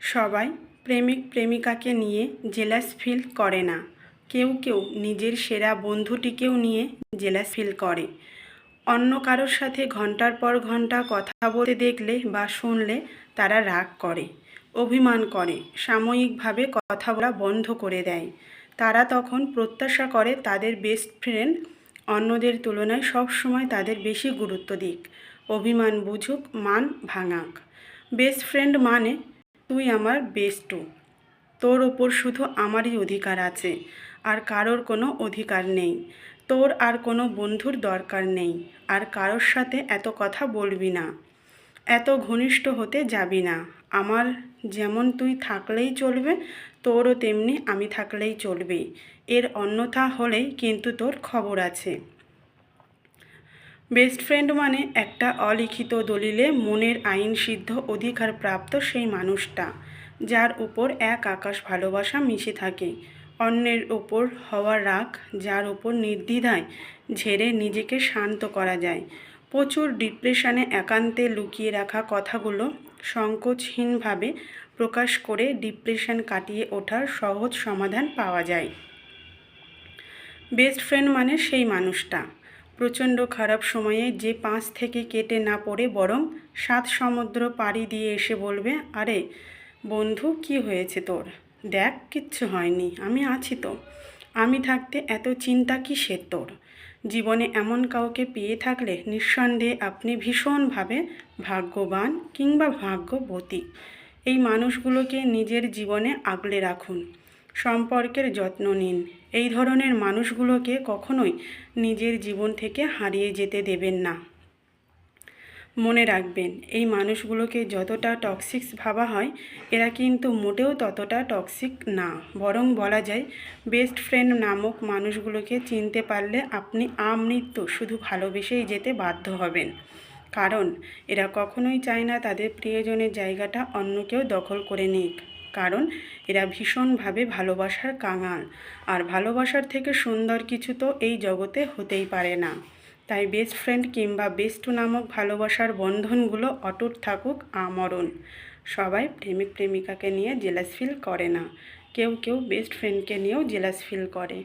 সবাই প্রেমিক প্রেমিকাকে নিয়ে জেলাস ফিল করে না। কেউ কেউ নিজের সেরা বন্ধুটিকেও নিয়ে জেলাস ফিল করে। অন্য কারোর সাথে ঘণ্টার পর ঘণ্টা কথা বলতে দেখলে বা শুনলে তারা রাগ করে, অভিমান করে, সাময়িকভাবে কথা বলা বন্ধ করে দেয়। তারা তখন প্রত্যাশা করে তাদের বেস্ট ফ্রেন্ড অন্যদের তুলনায় সবসময় তাদের বেশি গুরুত্ব দিক, অভিমান বুঝুক, মান ভাঙাক। বেস্ট ফ্রেন্ড মানে তুই আমার বেস্টু তোর ওপর শুধু আমারই অধিকার আছে, আর কারোর কোনো অধিকার নেই। তোর আর কোনো বন্ধুর দরকার নেই, আর কারোর সাথে এত কথা বলবি না। এত ঘনিষ্ঠ হতে যাবি না। আমার যেমন তুই থাকলেই চলবে, তোরও তেমনি আমি থাকলেই চলবে। এর অন্যথা হলেই কিন্তু তোর খবর আছে। বেস্ট ফ্রেন্ড মানে একটা অলিখিত দলিলে মনের আইন সিদ্ধ অধিকার প্রাপ্ত সেই মানুষটা, যার উপর এক আকাশ ভালোবাসা মিশে থাকে। অন্যের ওপর হওয়া রাগ, যার উপর নির্দ্বিধায় ঝেড়ে নিজেকে শান্ত করা যায়। প্রচুর ডিপ্রেশনে একান্তে লুকিয়ে রাখা কথাগুলো সংকোচহীনভাবে প্রকাশ করে ডিপ্রেশন কাটিয়ে ওঠার সহজ সমাধান পাওয়া যায়। বেস্ট ফ্রেন্ড মানে সেই মানুষটা প্রচণ্ড খারাপ সময়ে যে পাঁচ থেকে কেটে না পড়ে বরং সাত সমুদ্র পাড়ি দিয়ে এসে বলবে, আরে, বন্ধু, কি হয়েছে তোর? দেখ, কিচ্ছু হয়নি, আমি আছি তো। আমি থাকতে এত চিন্তা কিসের তোর? জীবনে এমন কাউকে পেয়ে থাকলে নিঃসন্দেহে আপনি ভীষণভাবে ভাগ্যবান কিংবা ভাগ্যবতী। এই মানুষগুলোকে নিজের জীবনে আগলে রাখুন। সম্পর্কের যত্ন নিন। এই ধরনের মানুষগুলোকে কখনোই নিজের জীবন থেকে হারিয়ে যেতে দেবেন না। মনে রাখবেন, এই মানুষগুলোকে যতটা টক্সিক্স ভাবা হয়, এরা কিন্তু মোটেও ততটা টক্সিক না। বরং বলা যায় বেস্ট ফ্রেন্ড নামক মানুষগুলোকে চিনতে পারলে আপনি আমৃত্যু, শুধু ভালোবেসেই যেতে বাধ্য হবেন। কারণ, এরা কখনোই চায় না তাদের প্রিয়জনের জায়গাটা অন্য কেউ দখল করে নিক। কারণ এরা ভীষণভাবে ভালোবাসার কাঙাল। আর ভালোবাসার থেকে সুন্দর কিছু তো এই জগতে হতেই পারে না। তাই বেস্ট ফ্রেন্ড কিংবা বেস্টু নামক ভালোবাসার বন্ধনগুলো অটুট থাকুক আমরণ। সবাই প্রেমিক প্রেমিকাকে নিয়ে জেলাস ফিল করে না। কেউ কেউ বেস্ট ফ্রেন্ডকে নিয়েও জেলাস ফিল করে।